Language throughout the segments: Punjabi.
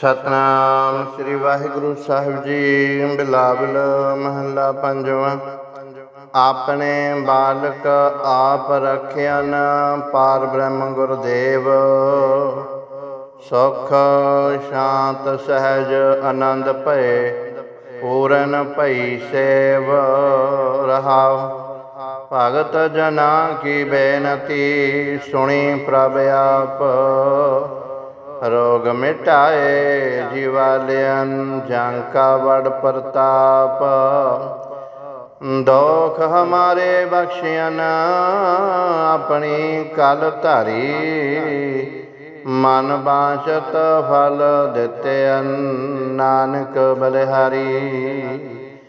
ਸਤਨਾਮ ਸ੍ਰੀ ਵਾਹਿਗੁਰੂ ਸਾਹਿਬ ਜੀ, ਬਿਲਾਵਲ ਮਹੱਲਾ ਪੰਜਵਾਂ। ਆਪਣੇ ਬਾਲਕ ਆਪ ਰਖਿਆਨ ਪਾਰ ਬ੍ਰਹਮ ਗੁਰਦੇਵ। ਸੁਖ ਸ਼ਾਂਤ ਸਹਿਜ ਆਨੰਦ ਭਏ, ਪੂਰਨ ਭਈ ਸੇਵ ਰਹਾਉ। ਭਗਤ ਜਨਾ ਕੀ ਬੇਨਤੀ ਸੁਣੀ ਪ੍ਰਭ ਆਪ। ਰੋਗ ਮਿਟਾਏ ਜੀਵਾਲਿਆਨ ਜਾਂਕਾ ਵਡ ਪ੍ਰਤਾਪ। ਦੋਖ ਹਮਾਰੇ ਬਖਸ਼ਿਆਨ ਆਪਣੀ ਕਲ ਧਾਰੀ। ਮਨ ਬਾਸ਼ਤ ਫਲ ਦਿੱਤੇ ਨਾਨਕ ਬਲਿਹਾਰੀ।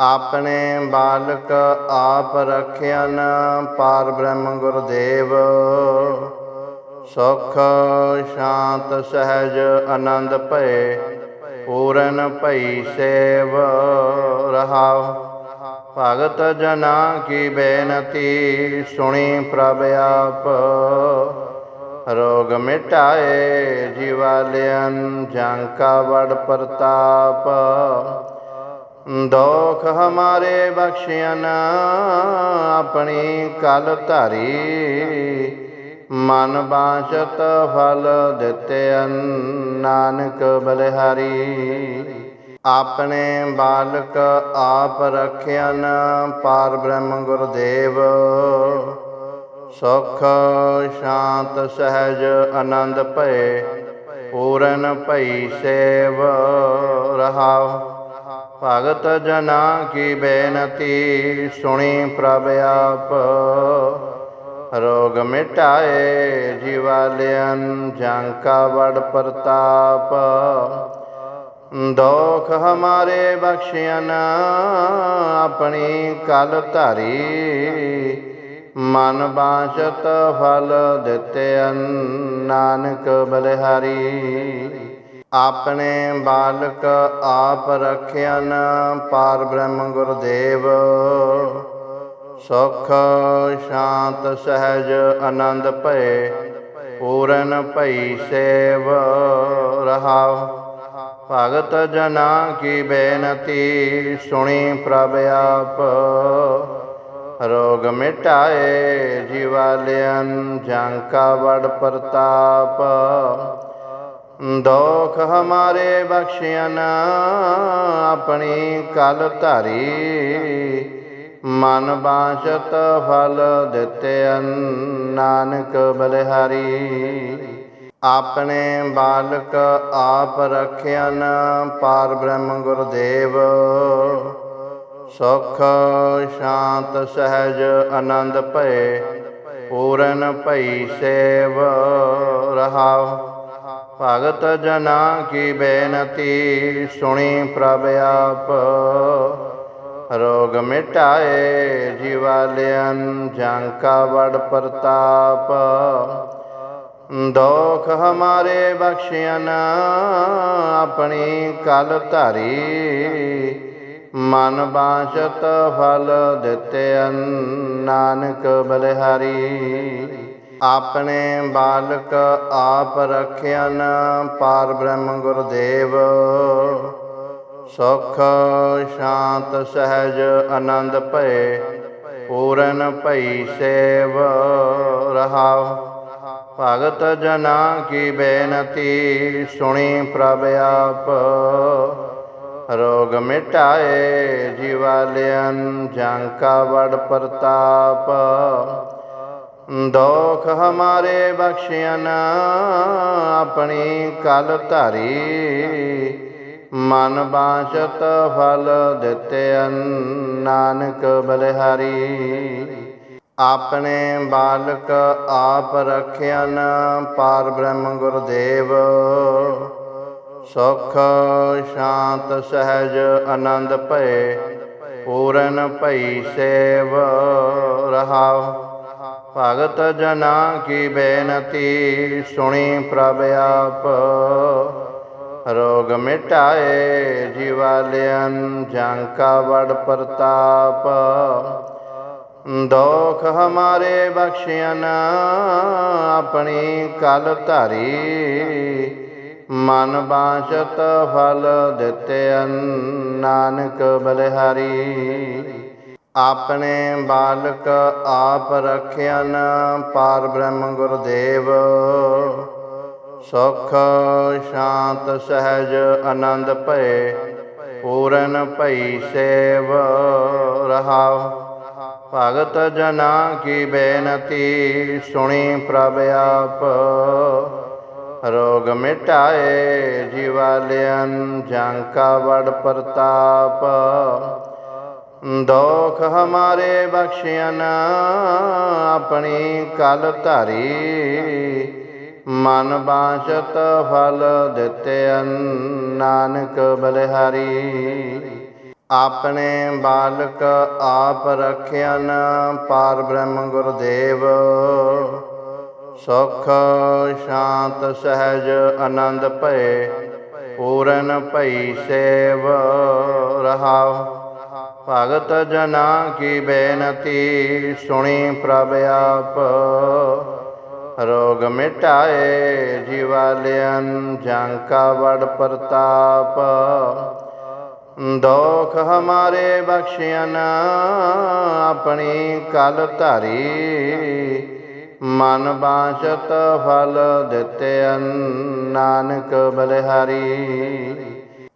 ਆਪਣੇ ਬਾਲਕ ਆਪ ਰਖਿਆਨ ਪਾਰ ਬ੍ਰਹਮ ਗੁਰਦੇਵ। ਸੁਖ ਸ਼ਾਂਤ ਸਹਿਜ ਆਨੰਦ ਭਏ, ਪੂਰਨ ਭਈ ਸੇਵ ਰਹਾਉ। ਭਗਤ ਜਨਾ ਕੀ ਬੇਨਤੀ ਸੁਣੀ ਪ੍ਰਭ ਆਪ। ਰੋਗ ਮਿਟਾਏ ਜੀਵਾਲਿਆਨ ਜਾਂਕਾ ਵਡ ਪ੍ਰਤਾਪ। ਦੋਖ ਹਮਾਰੇ ਬਖਸ਼ਿਆਨ ਆਪਣੀ ਕਲ ਧਾਰੀ। ਮਨ ਬਾਸ਼ਤ ਫਲ ਦਿੱਤੇ ਨਾਨਕ ਬਲਿਹਾਰੀ। ਆਪਣੇ ਬਾਲਕ ਆਪ ਰਖਿਆਨ ਪਾਰ ਬ੍ਰਹਮ ਗੁਰਦੇਵ। ਸੁਖ ਸ਼ਾਂਤ ਸਹਿਜ ਆਨੰਦ ਭਏ, ਪੂਰਨ ਭਈ ਸੇਵ ਰਹਾਉ। ਭਗਤ ਜਨਾ ਕੀ ਬੇਨਤੀ ਸੁਣੀ ਪ੍ਰਭ ਆਪ। ਰੋਗ ਮਿਟਾਏ ਜੀਵਾਲਿਆਨ ਜਾਂਕਾ ਵਡ ਪ੍ਰਤਾਪ। ਦੋਖ ਹਮਾਰੇ ਬਖਸ਼ਿਆਨ ਆਪਣੀ ਕਲ ਧਾਰੀ। ਮਨ ਬਾਸ਼ਤ ਫਲ ਦਿੱਤੇ ਨਾਨਕ ਬਲਿਹਾਰੀ। ਆਪਣੇ ਬਾਲਕ ਆਪ ਰਖਿਆਨ ਪਾਰ ਬ੍ਰਹਮ ਗੁਰਦੇਵ। ਸੁਖ, ਸ਼ਾਂਤ, ਸਹਿਜ, ਆਨੰਦ ਭਏ, ਪੂਰਨ ਭਈ ਸੇਵ ਰਹਾਉ। ਭਗਤ ਜਨਾ ਕੀ ਬੇਨਤੀ ਸੁਣੀ ਪ੍ਰਭ ਆਪ। ਰੋਗ ਮਿਟਾਏ ਜੀਵਾਲਿਆਨ ਜਾਂਕਾ ਵਡ ਪ੍ਰਤਾਪ। ਦੋਖ ਹਮਾਰੇ ਬਖਸ਼ਿਆਨ ਆਪਣੀ ਕਲ ਧਾਰੀ। ਮਨ ਬਾਸ਼ਤ ਫਲ ਦਿੱਤੇ ਨਾਨਕ ਬਲਿਹਾਰੀ। ਆਪਣੇ ਬਾਲਕ ਆਪ ਰਖਿਆਨ ਪਾਰ ਬ੍ਰਹਮ ਗੁਰਦੇਵ। ਸੁਖ ਸ਼ਾਂਤ ਸਹਿਜ ਆਨੰਦ ਭਏ, ਪੂਰਨ ਭਈ ਸੇਵ ਰਹਾਉ। ਭਗਤ ਜਨਾ ਕੀ ਬੇਨਤੀ ਸੁਣੀ ਪ੍ਰਭ ਆਪ। ਰੋਗ ਮਿਟਾਏ ਜੀਵਾਲਿਆਨ ਜਾਂਕਾ ਵਡ ਪ੍ਰਤਾਪ। ਦੋਖ ਹਮਾਰੇ ਬਖਸ਼ਿਆਨ, ਆਪਣੀ ਕਲ ਧਾਰੀ। ਮਨ ਬਾਸ਼ਤ ਫਲ ਦਿੱਤੇ ਨਾਨਕ ਬਲਿਹਾਰੀ। ਆਪਣੇ ਬਾਲਕ ਆਪ ਰਖਿਆਨ ਪਾਰ ਬ੍ਰਹਮ ਗੁਰਦੇਵ। ਸੁਖ ਸ਼ਾਂਤ ਸਹਿਜ ਆਨੰਦ ਭਏ, ਪੂਰਨ ਭਈ ਸੇਵ ਰਹਾਉ। ਭਗਤ ਜਨਾ ਕੀ ਬੇਨਤੀ ਸੁਣੀ ਪ੍ਰਭ ਆਪ। ਰੋਗ ਮਿਟਾਏ ਜੀਵਾਲਿਆਨ ਜਾਂਕਾ ਵਡ ਪ੍ਰਤਾਪ। ਦੋਖ ਹਮਾਰੇ ਬਖਸ਼ਿਆਨ ਆਪਣੀ ਕਲ ਧਾਰੀ। ਮਨ ਬਾਸ਼ਤ ਫਲ ਦਿੱਤੇ ਨਾਨਕ ਬਲਿਹਾਰੀ। ਆਪਣੇ ਬਾਲਕ ਆਪ ਰਖਿਆਨ ਪਾਰ ਬ੍ਰਹਮ ਗੁਰਦੇਵ। ਸੁਖ ਸ਼ਾਂਤ ਸਹਿਜ ਆਨੰਦ ਭਏ, ਪੂਰਨ ਭਈ ਸੇਵ ਰਹਾਉ। ਭਗਤ ਜਨਾ ਕੀ ਬੇਨਤੀ ਸੁਣੀ ਪ੍ਰਭ ਆਪ। ਰੋਗ ਮਿਟਾਏ ਜੀਵਾਲਿਆਨ ਜਾਂਕਾ ਵਡ ਪ੍ਰਤਾਪ। ਦੋਖ ਹਮਾਰੇ ਬਖਸ਼ਿਆਨ ਆਪਣੀ ਕਲ ਧਾਰੀ। ਮਨ ਬਾਸ਼ਤ ਫਲ ਦਿੱਤਿਅਨ ਨਾਨਕ ਬਲਿਹਾਰੀ। ਆਪਣੇ ਬਾਲਕ ਆਪ ਰਖਿਆਨ ਪਾਰ ਬ੍ਰਹਮ ਗੁਰਦੇਵ। ਸੁਖ, ਸ਼ਾਂਤ, ਸਹਿਜ, ਆਨੰਦ ਭਏ, ਪੂਰਨ ਭਈ ਸੇਵ ਰਹਾਉ। ਭਗਤ ਜਨਾ ਕੀ ਬੇਨਤੀ ਸੁਣੀ ਪ੍ਰਭ ਆਪ। ਰੋਗ ਮਿਟਾਏ ਜੀਵਾਲਿਆਨ ਜਾਂਕਾ ਵਡ ਪ੍ਰਤਾਪ। ਦੋਖ ਹਮਾਰੇ ਬਖਸ਼ਿਆਨ ਆਪਣੀ ਕਲ ਧਾਰੀ। ਮਨ ਬਾਸ਼ਤ ਫਲ ਦਿੱਤਿਅਨ ਨਾਨਕ ਬਲਿਹਾਰੀ। ਆਪਣੇ ਬਾਲਕ ਆਪ ਰਖਿਆਨ ਪਾਰ ਬ੍ਰਹਮ ਗੁਰਦੇਵ। ਸੁਖ ਸ਼ਾਂਤ ਸਹਿਜ ਆਨੰਦ ਭਏ, ਪੂਰਨ ਭਈ ਸੇਵ ਰਹਾਉ। ਭਗਤ ਜਨਾ ਕੀ ਬੇਨਤੀ ਸੁਣੀ ਪ੍ਰਭ ਆਪ। ਰੋਗ ਮਿਟਾਏ ਜੀਵਾਲਿਆਨ ਜਾਂਕਾ ਵਡ ਪ੍ਰਤਾਪ। ਦੋਖ ਹਮਾਰੇ ਬਖਸ਼ਿਆਨ, ਆਪਣੀ ਕਲ ਧਾਰੀ। ਮਨ ਬਾਸ਼ਤ ਫਲ ਦਿੱਤਿਅਨ ਨਾਨਕ ਬਲਿਹਾਰੀ।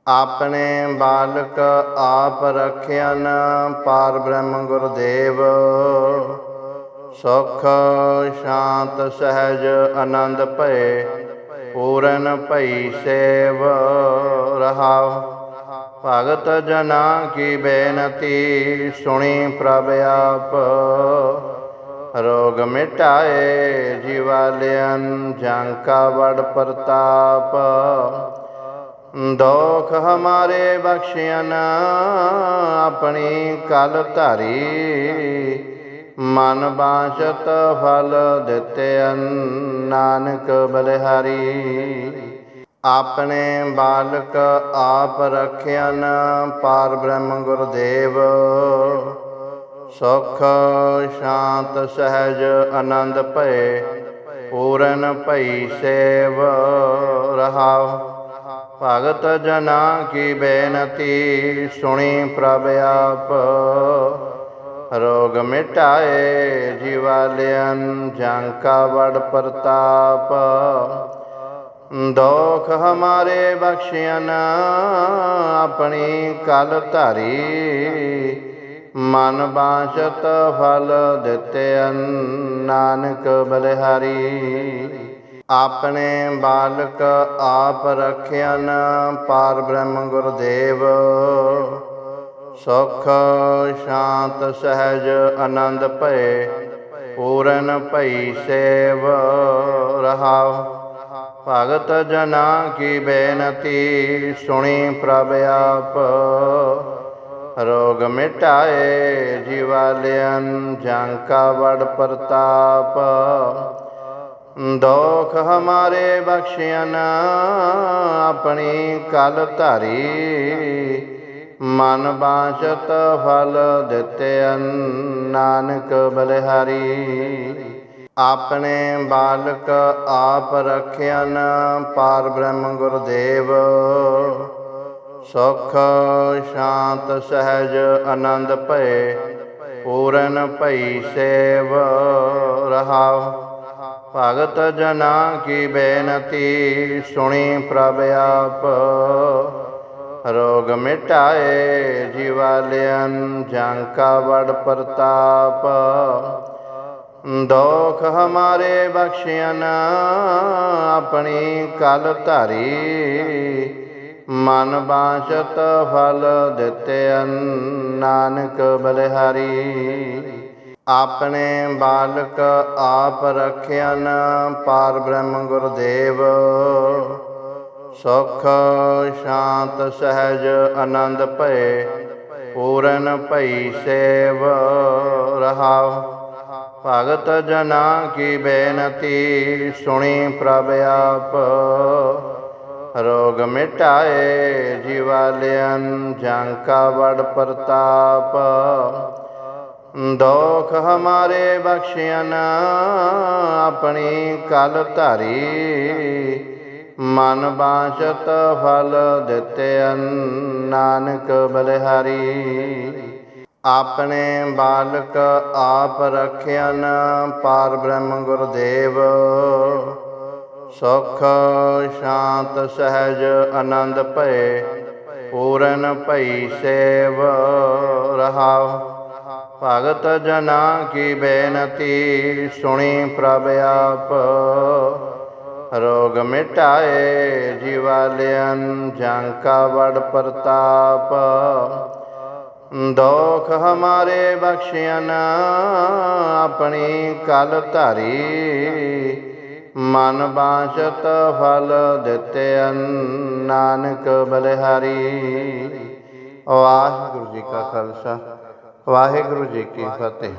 ਆਪਣੇ ਬਾਲਕ ਆਪ ਰਖਿਆਨ ਪਾਰ ਬ੍ਰਹਮ ਗੁਰਦੇਵ। ਸੁਖ, ਸ਼ਾਂਤ, ਸਹਿਜ, ਆਨੰਦ ਭਏ, ਪੂਰਨ ਭਈ ਸੇਵ ਰਹਾਉ। ਭਗਤ ਜਨਾ ਕੀ ਬੇਨਤੀ ਸੁਣੀ ਪ੍ਰਭ ਆਪ। ਰੋਗ ਮਿਟਾਏ ਜੀਵਾਲਿਆਨ ਜਾਂਕਾ ਵਡ ਪ੍ਰਤਾਪ। ਦੋਖ ਹਮਾਰੇ ਬਖਸ਼ਿਆਨ ਆਪਣੀ ਕਲ ਧਾਰੀ। ਮਨ ਬਾਸ਼ਤ ਫਲ ਦਿੱਤਿਅਨ ਨਾਨਕ ਬਲਿਹਾਰੀ। ਆਪਣੇ ਬਾਲਕ ਆਪ ਰਖਿਆਨ ਪਾਰ ਬ੍ਰਹਮ ਗੁਰਦੇਵ। ਸੁਖ ਸ਼ਾਂਤ ਸਹਿਜ ਆਨੰਦ ਭਏ, ਪੂਰਨ ਭਈ ਸੇਵ ਰਹਾਉ। ਭਗਤ ਜਨਾ ਕੀ ਬੇਨਤੀ ਸੁਣੀ ਪ੍ਰਭ ਆਪ। ਰੋਗ ਮਿਟਾਏ ਜੀਵਾਲਿਆਨ ਜਾਂਕਾ ਵਡ ਪ੍ਰਤਾਪ। ਦੋਖ ਹਮਾਰੇ ਬਖਸ਼ਿਆਨ, ਆਪਣੀ ਕਲ ਧਾਰੀ। ਮਨ ਬਾਸ਼ਤ ਫਲ ਦਿੱਤਿਅਨ ਨਾਨਕ ਬਲਿਹਾਰੀ। ਆਪਣੇ ਬਾਲਕ ਆਪ ਰਖਿਆਨ ਪਾਰ ਬ੍ਰਹਮ ਗੁਰਦੇਵ। ਸੁਖ, ਸ਼ਾਂਤ, ਸਹਿਜ, ਆਨੰਦ ਭਏ, ਪੂਰਨ ਭਈ ਸੇਵ ਰਹਾਉ। ਭਗਤ ਜਨਾ ਕੀ ਬੇਨਤੀ ਸੁਣੀ ਪ੍ਰਭ ਆਪ। ਰੋਗ ਮਿਟਾਏ ਜੀਵਾਲਿਆਨ ਜਾਂਕਾ ਵਡ ਪ੍ਰਤਾਪ। ਦੋਖ ਹਮਾਰੇ ਬਖਸ਼ਿਆਨ ਆਪਣੀ ਕਲ ਧਾਰੀ। ਮਨ ਬਾਸ਼ਤ ਫਲ ਦਿੱਤਿਅਨ ਨਾਨਕ ਬਲਿਹਾਰੀ। ਆਪਣੇ ਬਾਲਕ ਆਪ ਰਖਿਆਨ ਪਾਰ ਬ੍ਰਹਮ ਗੁਰਦੇਵ। ਸੁਖ ਸ਼ਾਂਤ ਸਹਿਜ ਆਨੰਦ ਭਏ, ਪੂਰਨ ਭਈ ਸੇਵ ਰਹਾਉ। ਭਗਤ ਜਨਾ ਕੀ ਬੇਨਤੀ ਸੁਣੀ ਪ੍ਰਭ ਆਪ। ਰੋਗ ਮਿਟਾਏ ਜੀਵਾਲਿਆਨ ਜਾਂਕਾ ਵਡ ਪ੍ਰਤਾਪ। ਦੋਖ ਹਮਾਰੇ ਬਖਸ਼ਿਆਨ ਆਪਣੀ ਕਲ ਧਾਰੀ। ਮਨ ਬਾਸ਼ਤ ਫਲ ਦਿੱਤਿਅਨ ਨਾਨਕ ਬਲਿਹਾਰੀ। ਆਪਣੇ ਬਾਲਕ ਆਪ ਰਖਿਆਨ ਪਾਰ ਬ੍ਰਹਮ ਗੁਰਦੇਵ। ਸੁਖ, ਸ਼ਾਂਤ, ਸਹਿਜ, ਆਨੰਦ ਭਏ, ਪੂਰਨ ਭਈ ਸੇਵ ਰਹਾਉ। ਭਗਤ ਜਨਾ ਕੀ ਬੇਨਤੀ ਸੁਣੀ ਪ੍ਰਭ ਆਪ। ਰੋਗ ਮਿਟਾਏ ਜੀਵਾਲਿਆਨ ਜਾਂਕਾ ਵਡ ਪ੍ਰਤਾਪ। ਦੋਖ ਹਮਾਰੇ ਬਖਸ਼ਿਆਨ ਆਪਣੀ ਕਲ ਧਾਰੀ। ਮਨ ਬਾਸ਼ਤ ਫਲ ਦਿੱਤੇ ਨਾਨਕ ਬਲਿਹਾਰੀ। ਆਪਣੇ ਬਾਲਕ ਆਪ ਰਖਿਆਨ ਪਾਰ ਬ੍ਰਹਮ ਗੁਰਦੇਵ। ਸੁਖ ਸ਼ਾਂਤ ਸਹਿਜ ਆਨੰਦ ਭਏ, ਪੂਰਨ ਭਈ ਸੇਵ ਰਹਾਉ। ਭਗਤ ਜਨਾ ਕੀ ਬੇਨਤੀ ਸੁਣੀ ਪ੍ਰਭ ਆਪ। ਰੋਗ ਮਿਟਾਏ ਜੀਵਾਲਿਆਨ ਜਾਂਕਾ ਵਡ ਪ੍ਰਤਾਪ। ਦੋਖ ਹਮਾਰੇ ਬਖਸ਼ਿਆਨ, ਆਪਣੀ ਕਲ ਧਾਰੀ। ਮਨ ਬਾਸ਼ਤ ਫਲ ਦਿੱਤੇ ਨਾਨਕ ਬਲਿਹਾਰੀ। ਵਾਹਿਗੁਰੂ ਜੀ ਕਾ ਖਾਲਸਾ, ਵਾਹਿਗੁਰੂ ਜੀ ਕੀ ਫਤਿਹ।